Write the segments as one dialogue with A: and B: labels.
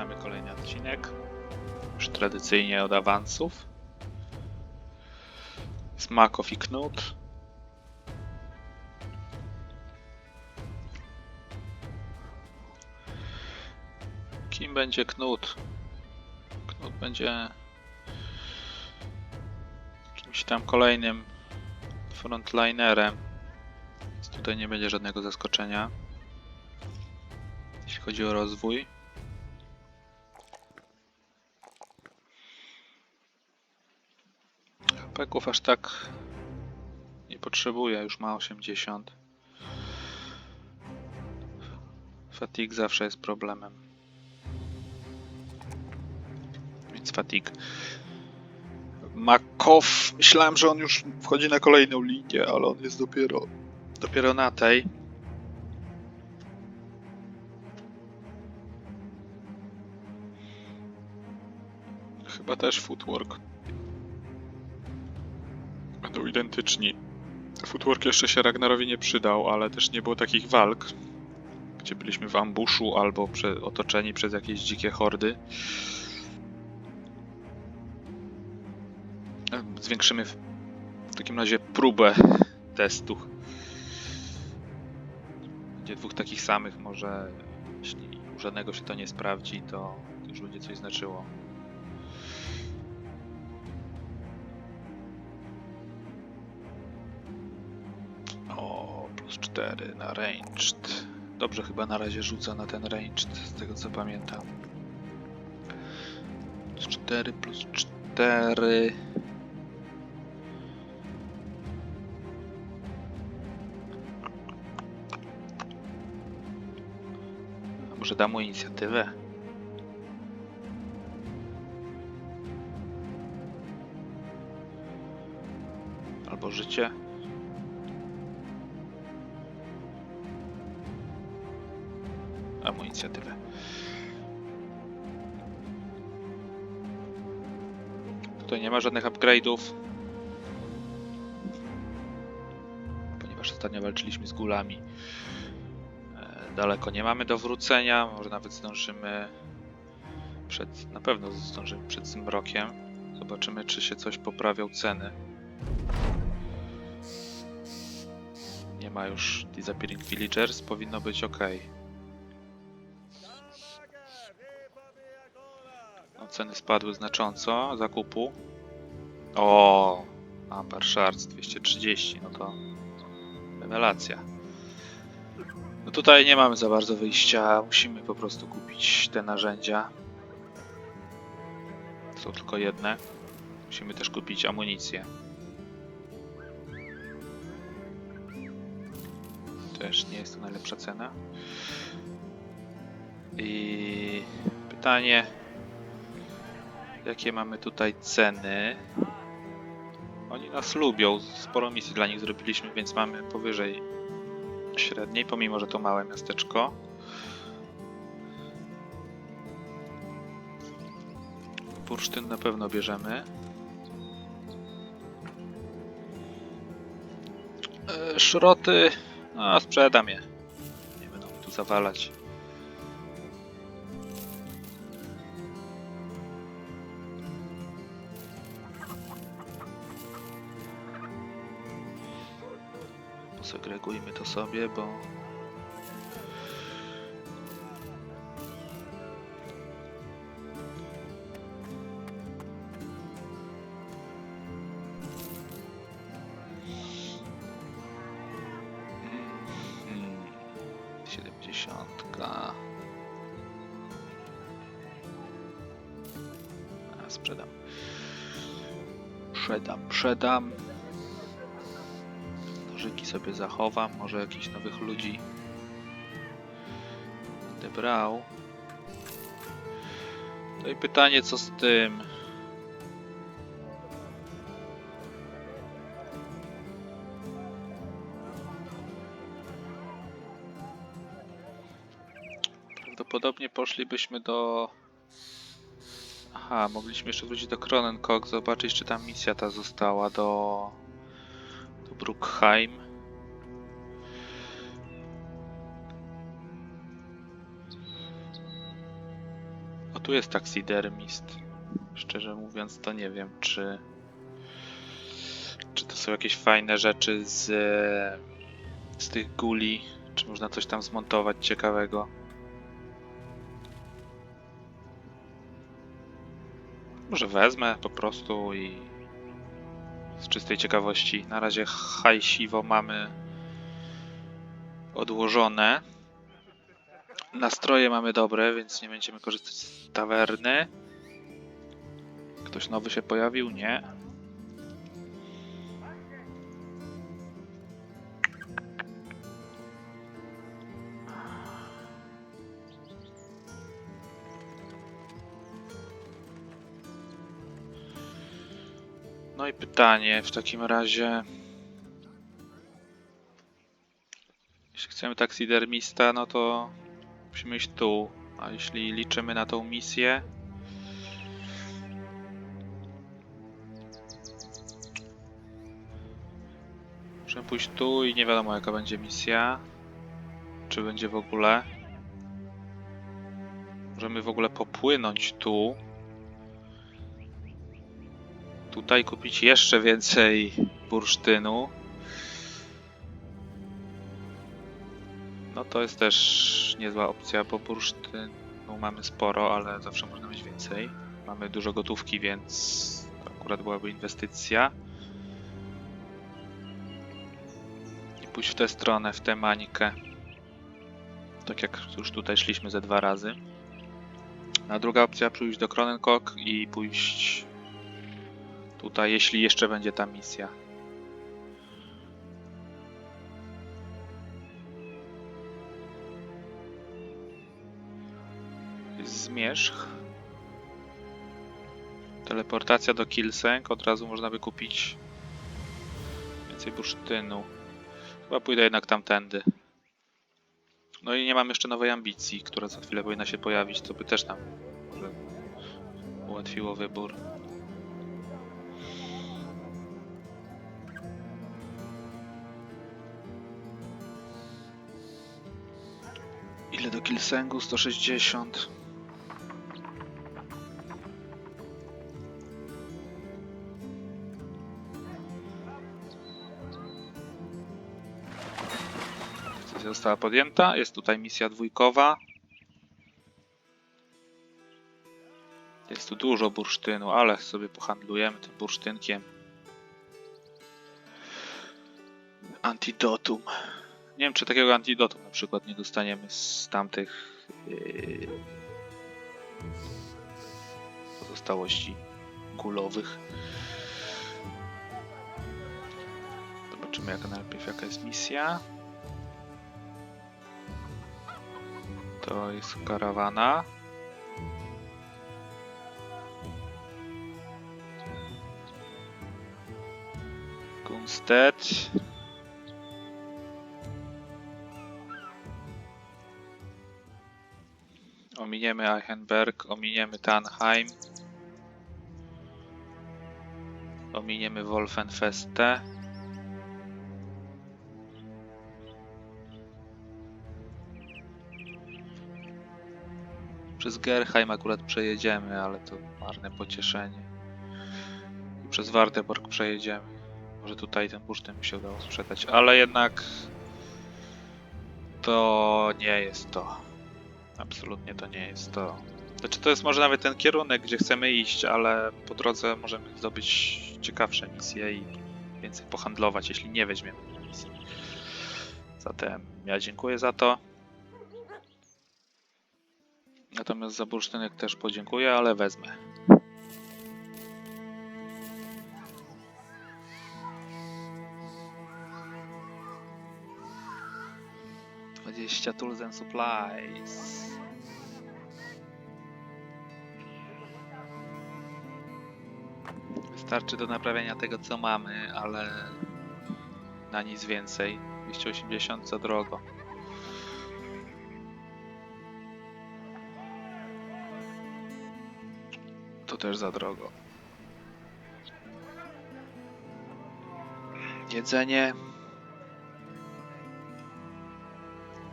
A: Zaczynamy kolejny odcinek. Już tradycyjnie od awansów. Smakow i Knut. Kim będzie Knut? Knut będzie kimś tam kolejnym frontlinerem. Więc tutaj nie będzie żadnego zaskoczenia. Jeśli chodzi o rozwój. Peków aż tak nie potrzebuje, już ma 80. Fatigue zawsze jest problemem. Więc fatigue. Makow, myślałem, że on już wchodzi na kolejną linię, ale on jest dopiero dopiero na tej. Chyba też footwork. Będą identyczni. Footwork jeszcze się Ragnarowi nie przydał, ale też nie było takich walk, gdzie byliśmy w ambuszu albo prze, otoczeni przez jakieś dzikie hordy. E, Zwiększymy w, takim razie próbę testu. Będzie dwóch takich samych, może jeśli u żadnego się to nie sprawdzi, to już będzie coś znaczyło. Plus 4 na ranged. Dobrze chyba na razie rzuca na ten ranged, z tego co pamiętam. Plus 4, plus 4. A może da mu inicjatywę? Albo życie? Mu inicjatywę. Tutaj nie ma żadnych upgrade'ów. Ponieważ ostatnio walczyliśmy z gulami. E, Daleko nie mamy do wrócenia. Może nawet zdążymy przed. Na pewno zdążymy przed tym rokiem. Zobaczymy, czy się coś poprawią ceny. Nie ma już Disappearing Villagers. Powinno być ok. Ceny spadły znacząco zakupu. O, Amber Shards 230, no to rewelacja. No tutaj nie mamy za bardzo wyjścia, musimy po prostu kupić te narzędzia. Są tylko jedne. Musimy też kupić amunicję. Też nie jest to najlepsza cena. I pytanie, Jakie mamy tutaj ceny? Oni nas lubią. Sporo misji dla nich zrobiliśmy, więc mamy powyżej średniej, pomimo że to małe miasteczko. Bursztyn na pewno bierzemy. E, Szroty. No, sprzedam je. Nie będą mi tu zawalać. Posegregujmy to sobie, bo Siedemdziesiątka. Sprzedam. Sprzedam, sprzedam. Sobie zachowam, może jakichś nowych ludzi będę brał. No i pytanie, co z tym? Prawdopodobnie poszlibyśmy do... Aha, mogliśmy jeszcze wrócić do Kronenkock, zobaczyć czy tam misja ta została do... do Bruckheim. Tu jest taxidermist. Szczerze mówiąc, to nie wiem, czy. Czy to są jakieś fajne rzeczy z. z tych guli? Czy można coś tam zmontować ciekawego? Może wezmę po prostu i. z czystej ciekawości. Na razie hajsiwo mamy odłożone. Nastroje mamy dobre, więc nie będziemy korzystać z tawerny. Ktoś nowy się pojawił? Nie. No i pytanie w takim razie. Jeśli chcemy taksidermista, no to musimy iść tu. A jeśli liczymy na tą misję. Możemy pójść tu i nie wiadomo jaka będzie misja. Czy będzie w ogóle. Możemy w ogóle popłynąć tu. Tutaj kupić jeszcze więcej bursztynu. No to jest też niezła opcja, bo bursztynu mamy sporo, ale zawsze można mieć więcej. Mamy dużo gotówki, więc to akurat byłaby inwestycja. I pójść w tę stronę, w tę mańkę. Tak jak już tutaj szliśmy ze dwa razy. A druga opcja pójść do Kronenkok i pójść tutaj, jeśli jeszcze będzie ta misja. Zmierzch. Teleportacja do Kilseng. Od razu można by kupić więcej bursztynu. Chyba pójdę jednak tamtędy. No i nie mam jeszcze nowej ambicji, która za chwilę powinna się pojawić, co by też nam może ułatwiło wybór. Ile do Kilsengu? 160. została podjęta. Jest tutaj misja dwójkowa. Jest tu dużo bursztynu, ale sobie pohandlujemy tym bursztynkiem. Antidotum. Nie wiem, czy takiego antidotum na przykład nie dostaniemy z tamtych yy, pozostałości gulowych. Zobaczymy jaka najpierw jaka jest misja. To jest karawana. Gunstedt. Ominiemy Eichenberg, ominiemy Tannheim. Ominiemy Wolfenfeste. Przez Gerheim akurat przejedziemy, ale to marne pocieszenie. I przez Warteborg przejedziemy. Może tutaj ten bursztyn by się udało sprzedać, ale jednak to nie jest to. Absolutnie to nie jest to. Znaczy to jest może nawet ten kierunek, gdzie chcemy iść, ale po drodze możemy zdobyć ciekawsze misje i więcej pohandlować, jeśli nie weźmiemy misji. Zatem ja dziękuję za to. Natomiast za bursztynek też podziękuję, ale wezmę. Dwadzieścia tools and supplies. Wystarczy do naprawienia tego co mamy, ale na nic więcej. 280 za drogo. też za drogo. Jedzenie.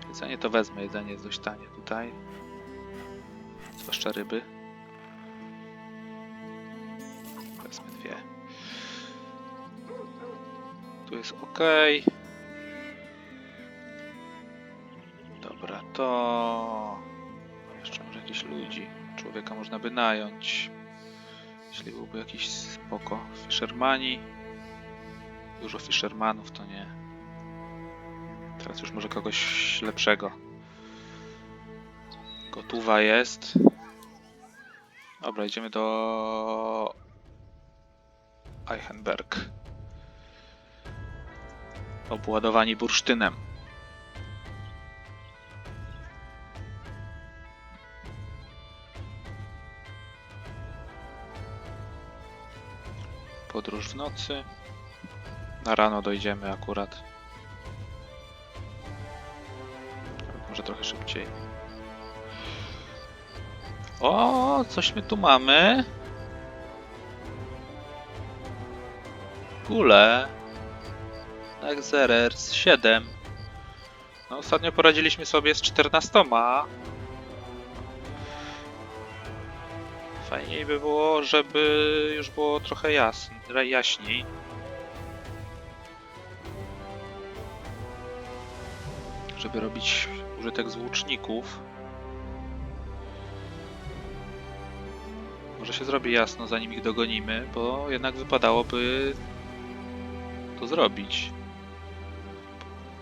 A: Jedzenie to wezmę, jedzenie jest dość tanie tutaj. Zwłaszcza ryby. Wezmę dwie. Tu jest ok. Dobra, to... Jeszcze może jakiś ludzi. Człowieka można by nająć. Jeśli byłby jakiś spoko. Fishermani. Dużo fishermanów to nie. Teraz już może kogoś lepszego. Gotowa jest. Dobra, idziemy do Eichenberg. Obładowani bursztynem. Podróż w nocy. Na rano dojdziemy akurat. Może trochę szybciej. O, coś my tu mamy. Kule. Exerers 7. No, ostatnio poradziliśmy sobie z 14. Fajniej by było, żeby już było trochę jasn, jaśniej. Żeby robić użytek z łuczników. Może się zrobi jasno, zanim ich dogonimy, bo jednak wypadałoby to zrobić.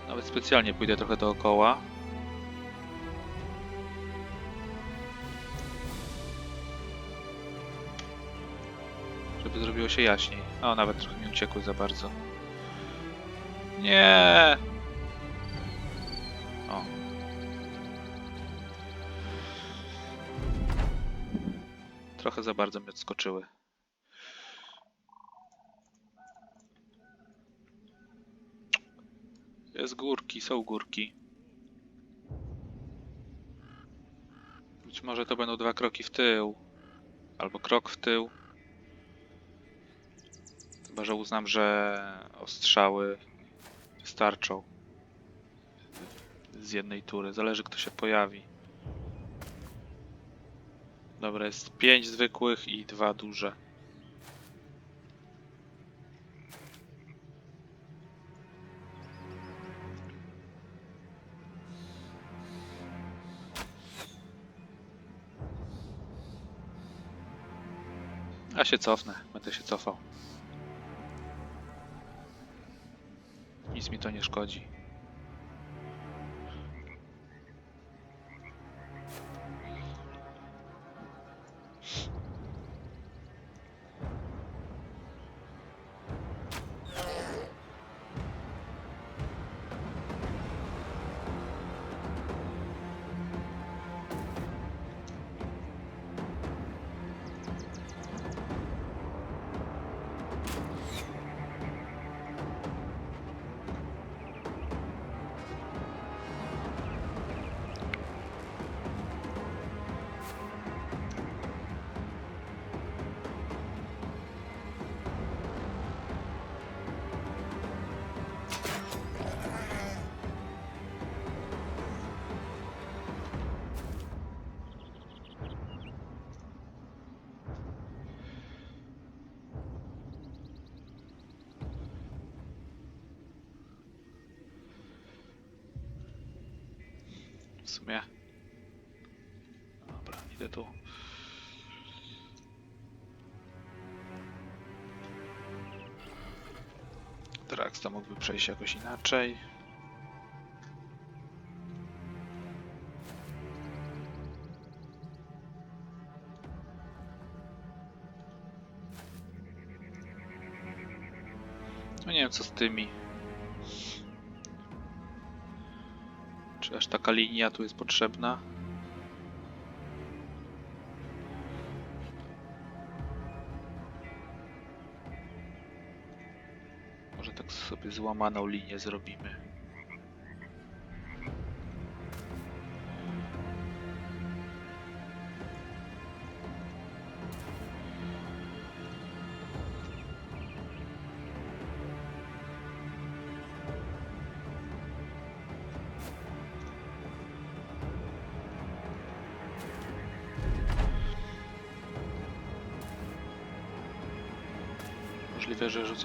A: Nawet specjalnie pójdę trochę dookoła. Zrobiło się jaśniej. O, nawet trochę mi uciekły za bardzo. Nie! O. Trochę za bardzo mnie odskoczyły. Jest górki, są górki. Być może to będą dwa kroki w tył. Albo krok w tył. Chyba, że uznam, że ostrzały wystarczą. Z jednej tury. Zależy kto się pojawi. Dobra, jest pięć zwykłych i dwa duże. Ja się cofnę, będę się cofał. Nic mi to nie szkodzi. Sumie. Dobra, idę tu. Drax to mógłby przejść jakoś inaczej. No nie wiem co z tymi. Czy aż taka linia tu jest potrzebna? Może tak sobie złamaną linię zrobimy.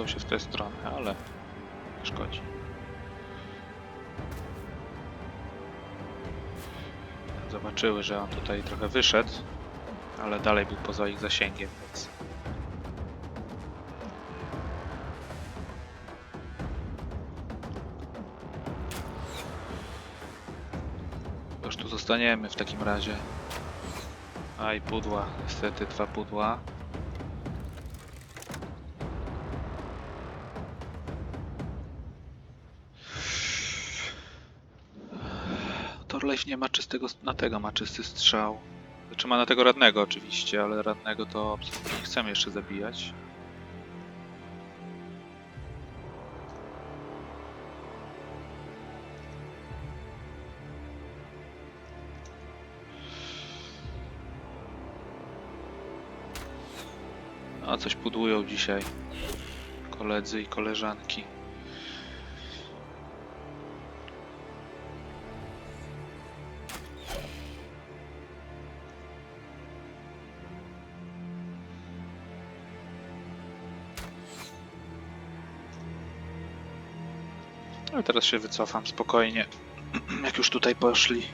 A: Rzucą się w tę stronę, ale Nie szkodzi. Zobaczyły, że on tutaj trochę wyszedł, ale dalej był poza ich zasięgiem, więc... Już tu zostaniemy w takim razie. Aj, pudła. Niestety dwa pudła. Torleś nie ma czystego, na tego ma czysty strzał. Znaczy ma na tego radnego oczywiście, ale radnego to absolutnie nie chcemy jeszcze zabijać. A coś pudłują dzisiaj koledzy i koleżanki. No teraz się wycofam spokojnie. Jak już tutaj poszli.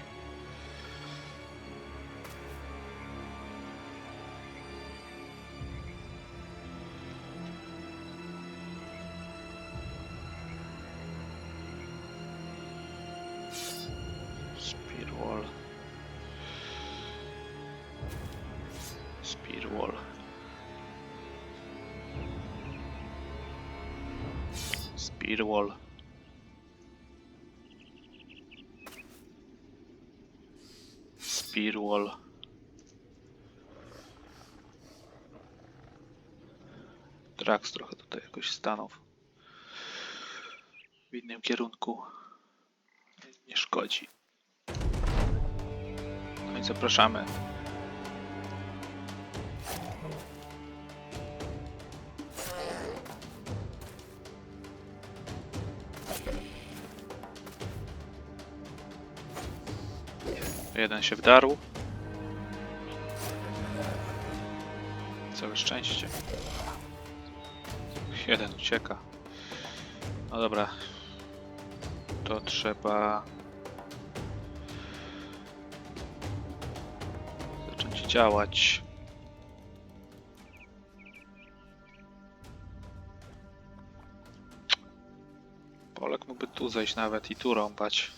A: Speedwall. Speedwall. Speedwall. Speedwall. Drax trochę tutaj jakoś stanął w innym kierunku. Nie szkodzi. No i zapraszamy. Jeden się wdarł. Całe szczęście. Jeden ucieka. No dobra. To trzeba zacząć działać. Polek mógłby tu zejść nawet i tu rąbać.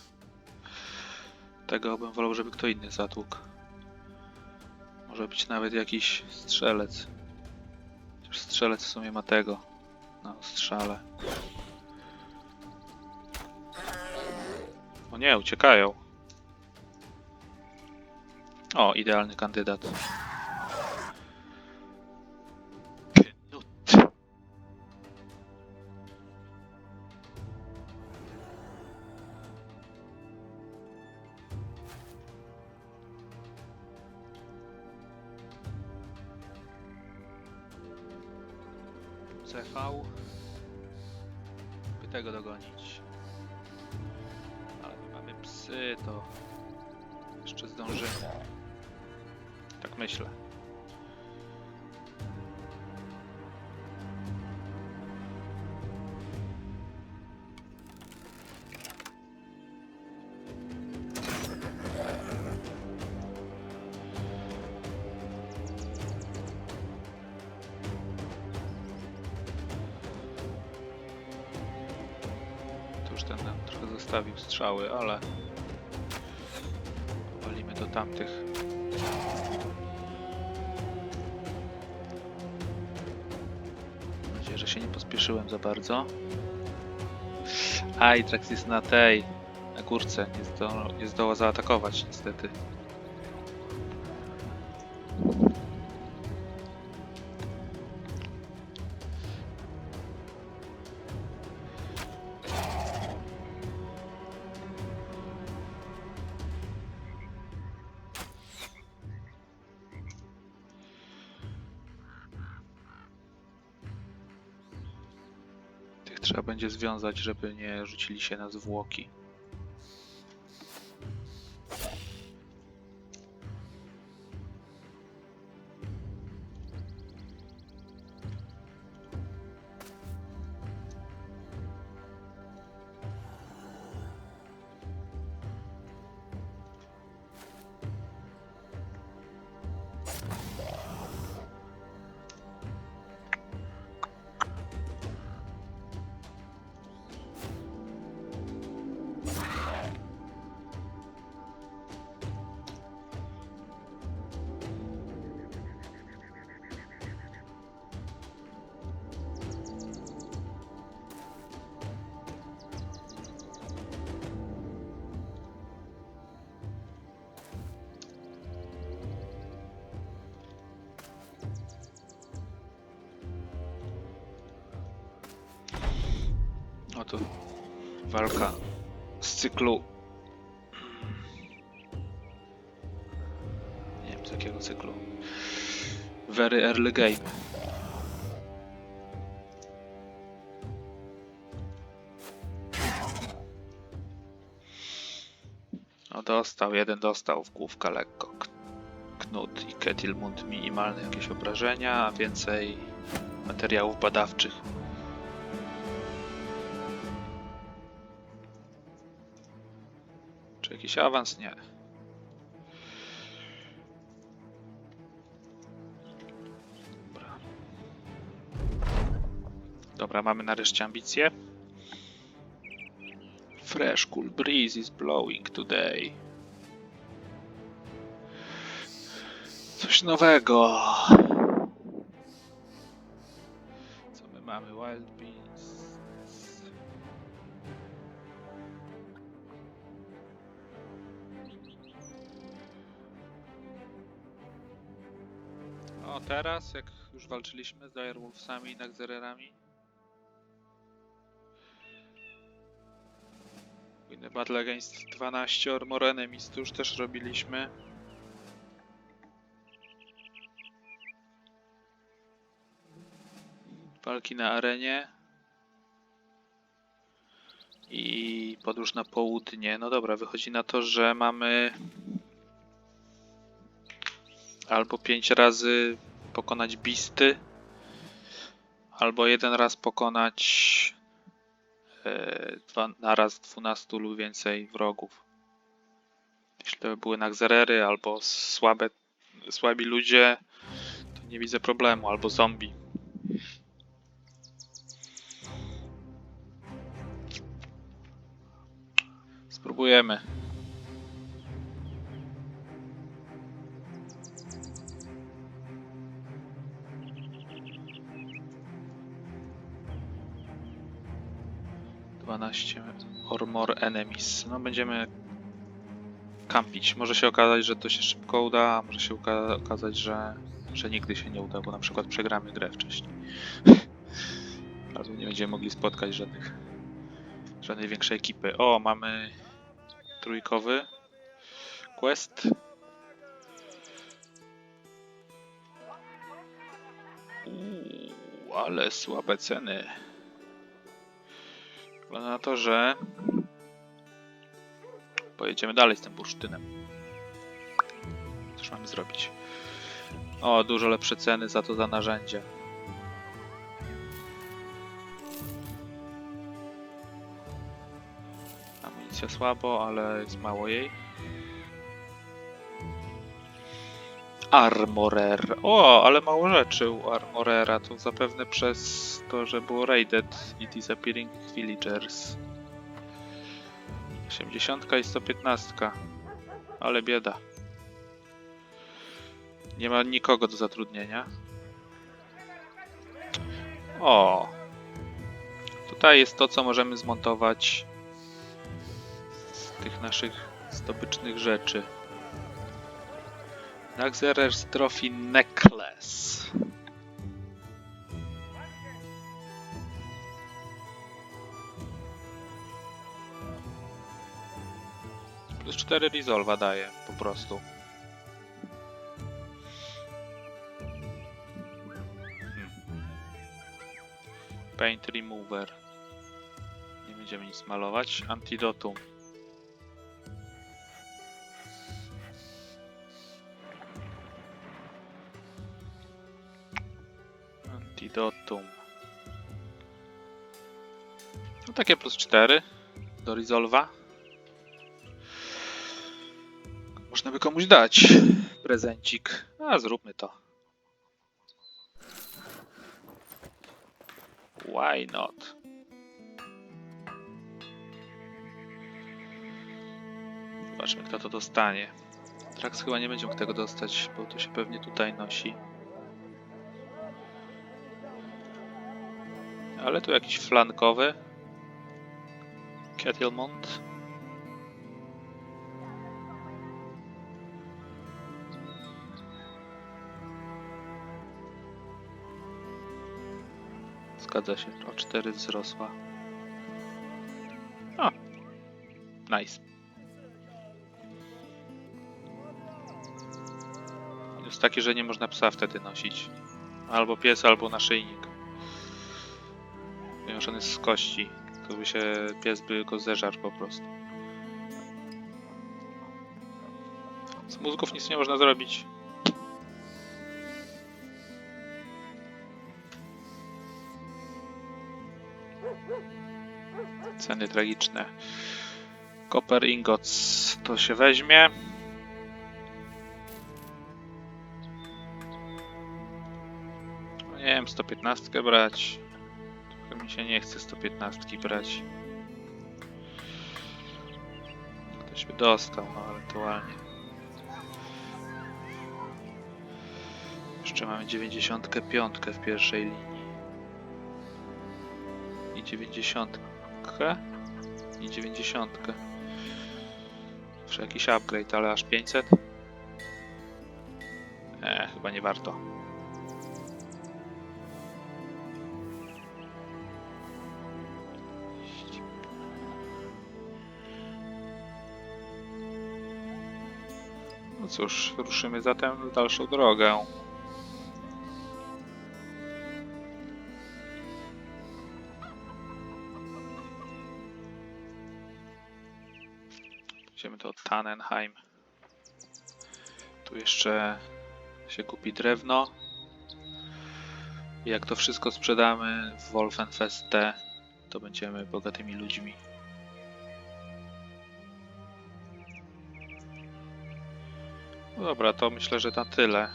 A: Tego bym wolał, żeby kto inny zatłukł. Może być nawet jakiś strzelec. Chociaż strzelec w sumie ma tego. Na strzale. O nie, uciekają. O, idealny kandydat. Ten nam trochę zostawił strzały, ale walimy do tamtych. Mam nadzieję, że się nie pospieszyłem za bardzo. A, i Trax jest na tej, na górce. Nie, zdo, nie zdoła zaatakować niestety. Trzeba będzie związać, żeby nie rzucili się na zwłoki. Walka z cyklu. Nie wiem z jakiego cyklu. Very early game. No dostał, jeden dostał w główkę lekko. Knut i Ketilmund minimalne jakieś obrażenia, a więcej materiałów badawczych. Jakiś awans? Nie. Dobra. Dobra, mamy nareszcie ambicje. Fresh cool breeze is blowing today. Coś nowego. Co my mamy? Wild beans. Teraz, jak już walczyliśmy z Direwolfsami i Naxererami. The Battle Against 12 Armor Enemies, to już też robiliśmy. Walki na arenie. I podróż na południe. No dobra, wychodzi na to, że mamy albo 5 razy pokonać bisty, albo jeden raz pokonać e, dwa, na raz 12 lub więcej wrogów. Jeśli to by były Naxerery albo słabe, słabi ludzie, to nie widzę problemu, albo zombie. Spróbujemy. Dwanaście Armor Enemies. No będziemy kampić. Może się okazać, że to się szybko uda, a może się oka- okazać, że, że nigdy się nie uda, bo na przykład przegramy grę wcześniej. Albo nie będziemy mogli spotkać żadnych żadnej większej ekipy. O, mamy trójkowy quest. Uuu, ale słabe ceny. Wygląda na to, że pojedziemy dalej z tym bursztynem. Cóż mamy zrobić? O, dużo lepsze ceny za to za narzędzie. Amunicja słabo, ale jest mało jej. Armorer. O, ale mało rzeczy u Armorera. To zapewne przez to, że było Raided i Disappearing Villagers. 80 i 115. Ale bieda. Nie ma nikogo do zatrudnienia. O! Tutaj jest to, co możemy zmontować z tych naszych zdobycznych rzeczy. Naxerer's Trophy Necklace. Plus 4 resolva daje po prostu. Hmm. Paint Remover. Nie będziemy nic malować. Antidotum. Antidotum. No takie plus 4 do Resolva. Można by komuś dać prezencik. A zróbmy to. Why not? Zobaczmy kto to dostanie. Trax chyba nie będzie mógł tego dostać, bo to się pewnie tutaj nosi. Ale tu jakiś flankowy. Kettlemont. Zgadza się, o 4 wzrosła. O, Nice. Jest taki, że nie można psa wtedy nosić. Albo pies, albo naszyjnik. Jest z kości. To by się pies by go zeżarł po prostu. Z mózgów nic nie można zrobić. Ceny tragiczne. Copper Ingots to się weźmie. No Nie wiem, 115 brać. Się nie chce 115 brać. Ktoś by dostał, no ewentualnie. Jeszcze mamy 95 w pierwszej linii. I 90. I 90. Zawsze jakiś upgrade, ale aż 500? E, chyba nie warto. Cóż, ruszymy zatem w dalszą drogę. Idziemy do Tannenheim. Tu jeszcze się kupi drewno. Jak to wszystko sprzedamy w Wolfenfest T, to będziemy bogatymi ludźmi. No dobra, to myślę, że na tyle.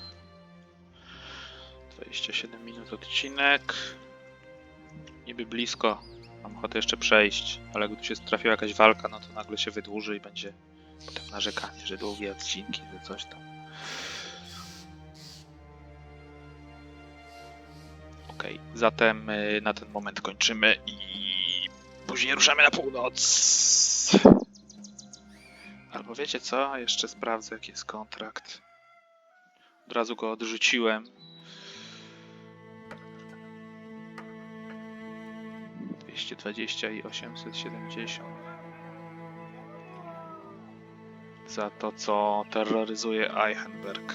A: 27 minut odcinek. Niby blisko. Mam ochotę jeszcze przejść, ale gdy się trafiła jakaś walka, no to nagle się wydłuży i będzie potem narzekanie, że długie odcinki, że coś tam. Okej, zatem y, na ten moment kończymy i później ruszamy na północ. Albo wiecie co? Jeszcze sprawdzę jaki jest kontrakt. Od razu go odrzuciłem. 220 i 870 za to, co terroryzuje Eichenberg.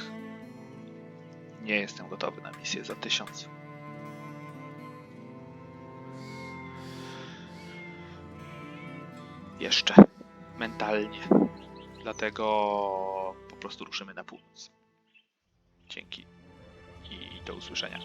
A: Nie jestem gotowy na misję za 1000. Jeszcze. Mentalnie. Dlatego po prostu ruszymy na północ. Dzięki i do usłyszenia.